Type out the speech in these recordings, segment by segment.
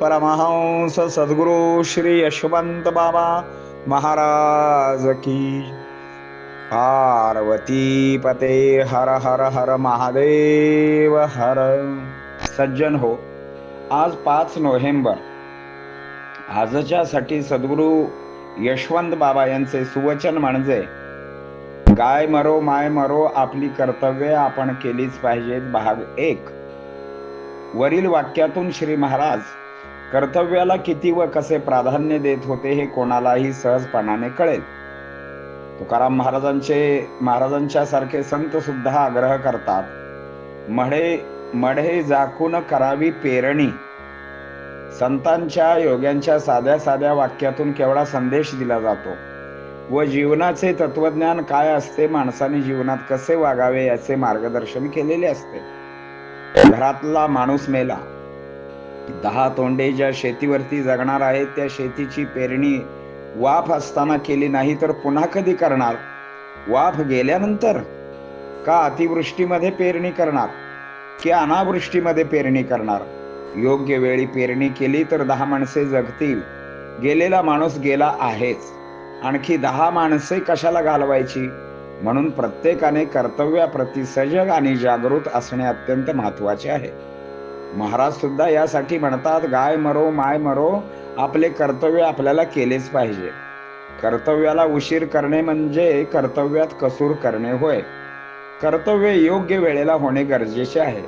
परमहंस सद्गुरु श्री यशवंत बाबा महाराज की। पार्वती पते हर हर हर महादेव हर। सज्जन हो आज पाच नोव्हेंबर. आजच्या साठी सद्गुरु यशवंत बाबा यांचे सुवचन म्हणजे गाय मरो माय मरो आपली कर्तव्ये आपण केलीच पाहिजेत. भाग एक. वरील वाक्यातून श्री महाराज कर्तव्याला किती व कसे प्राधान्य देत होते हे कोणालाही सहजपणाने कळेल. तुकाराम महाराजांचे महाराजांच्या सारखे संत सुद्धा आग्रह करतात मढे मढे जाकून करावी पेरणी. संतांच्या योग्यांच्या साध्या साध्या वाक्यातून केवढा संदेश दिला जातो. व जीवनाचे तत्वज्ञान काय असते माणसाने जीवनात कसे वागावे याचे मार्गदर्शन केलेले असते. घरातला माणूस मेला दहा तोंडे ज्या शेतीवरती जगणार आहेत त्या शेतीची पेरणी वाफ असताना केली नाही तर पुन्हा कधी करणार? वाफ गेल्यानंतर का अतिवृष्टीमध्ये पेरणी करणार? की अनावृष्टीमध्ये पेरणी करणार? योग्य वेळी पेरणी केली तर दहा माणसे जगतील. गेलेला माणूस गेला आहेच. आणखी दहा माणसे कशाला घालवायची? म्हणून प्रत्येकाने कर्तव्याप्रती सजग आणि जागृत असणे अत्यंत महत्त्वाचे आहे. महाराज सुद्धा यासाठी म्हणतात गाय मरो माय मरो आपले कर्तव्य आपल्याला केलेच पाहिजे. कर्तव्याला उशीर करणे म्हणजे कर्तव्यात कसूर करणे होय. कर्तव्य योग्य वेळेला होणे गरजेचे आहे.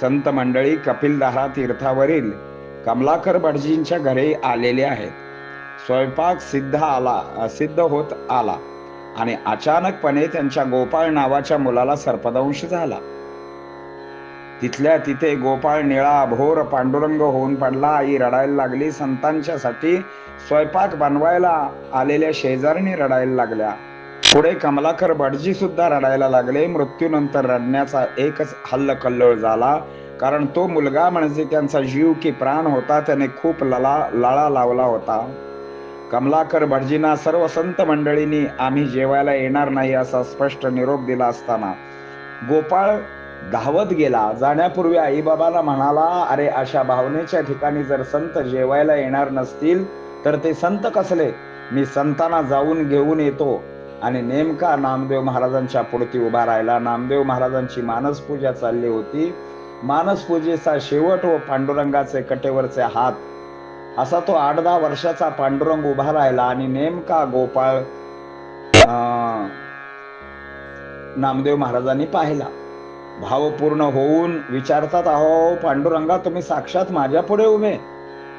संत मंडळी कपिलदाहा तीर्थावरील कमलाकर भटजींच्या घरी आलेले आहेत. स्वयंपाक सिद्ध आला असिद्ध होत आला आणि अचानकपणे त्यांच्या गोपाळ नावाच्या मुलाला सर्पदंश झाला. तिथल्या तिथे गोपाळ निळा भोर पांडुरंग होऊन पडला. आई रडायला लागली. संतांच्यासाठी स्वयंपाक बनवायला आलेल्या शेजारणी रडायला लागल्या. पुढे कमलाकर भटजी सुद्धा रडायला लागले. मृत्यूनंतर रडण्याचा एकच हल्ल कल्लोळ झाला. कारण तो मुलगा म्हणजे त्यांचा जीव की प्राण होता त्याने खूप लला लळा लावला होता. कमलाकर भटजींना सर्व संत मंडळींनी आम्ही जेवायला येणार नाही असा स्पष्ट निरोप दिला असताना. गोपाळ धावत गेला. जाण्यापूर्वी आईबाबाला म्हणाला अरे अशा भावनेच्या ठिकाणी जर संत जेवायला येणार नसतील तर ते संत कसले? मी संतांना जाऊन घेऊन येतो. आणि नेमका नामदेव महाराजांच्या पुढती उभा राहिला. नामदेव महाराजांची मानस पूजा चालली होती. मानस पूजेचा शेवट व पांडुरंगाचे कटेवरचे हात. असा तो आठ दहा वर्षाचा पांडुरंग उभा राहिला आणि नेमका गोपाळ अं, नामदेव महाराजांनी पाहिला. भावपूर्ण होऊन विचारतात अहो पांडुरंगा तुम्ही साक्षात माझ्या पुढे उभे.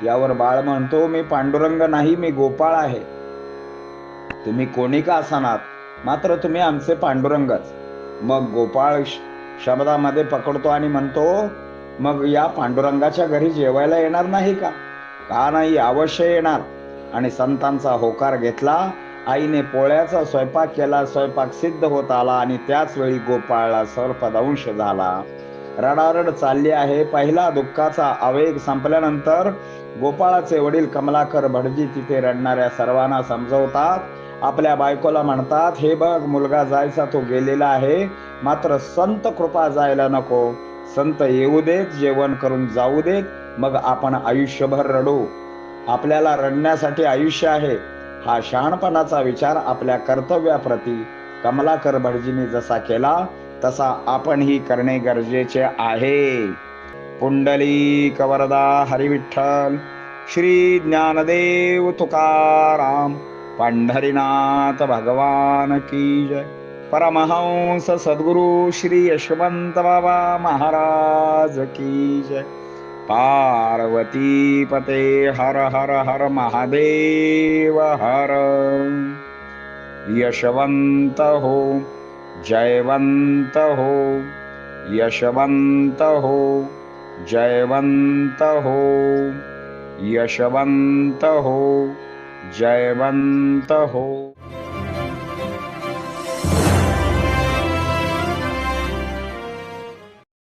यावर बाळ म्हणतो मी पांडुरंग नाही मी गोपाळ आहे. तुम्ही कोणी का असणार मात्र तुम्ही आमचे पांडुरंगच. मग गोपाळ श- शब्दामध्ये पकडतो आणि म्हणतो मग या पांडुरंगाच्या घरी जेवायला येणार नाही का? का नाही? अवश्य येणार. आणि संतांचा होकार घेतला आईने पोळ्याचा स्वयंपाक केला स्वयंपाक सिद्ध होत आला आणि त्याच वेळी गोपाळला सर्पदंश झाला. रडारड चालली आहे. पहिला दुःखाचा आवेग संपल्यानंतर गोपाळाचे वडील कमलाकर भटजी तिथे रडणाऱ्या सर्वांना समजवतात. आपल्या बायकोला म्हणतात हे बघ मुलगा जायचा तो गेलेला आहे. मात्र संत कृपा जायला नको. संत येऊ देत जेवण करून जाऊ देत. मग आपण आयुष्यभर रडू. आपल्याला रडण्यासाठी आयुष्य आहे. हा शहाणपणाचा विचार आपल्या कर्तव्याप्रती कमलाकर भटजीने जसा केला तसा आपणही करणे गरजेचे आहे. पुंडली कवरदा हरिविठ्ठल श्री ज्ञानदेव तुकाराम पंढरीनाथ भगवान की जय. परमहंस सद्गुरु श्री यशवंत बाबा महाराज की जय. पार्वतीपते हर हर हर महादेव हर। यशवन्त हो जयवन्त हो यशवन्त हो जयवन्त हो यशवन्त हो जयवन्त हो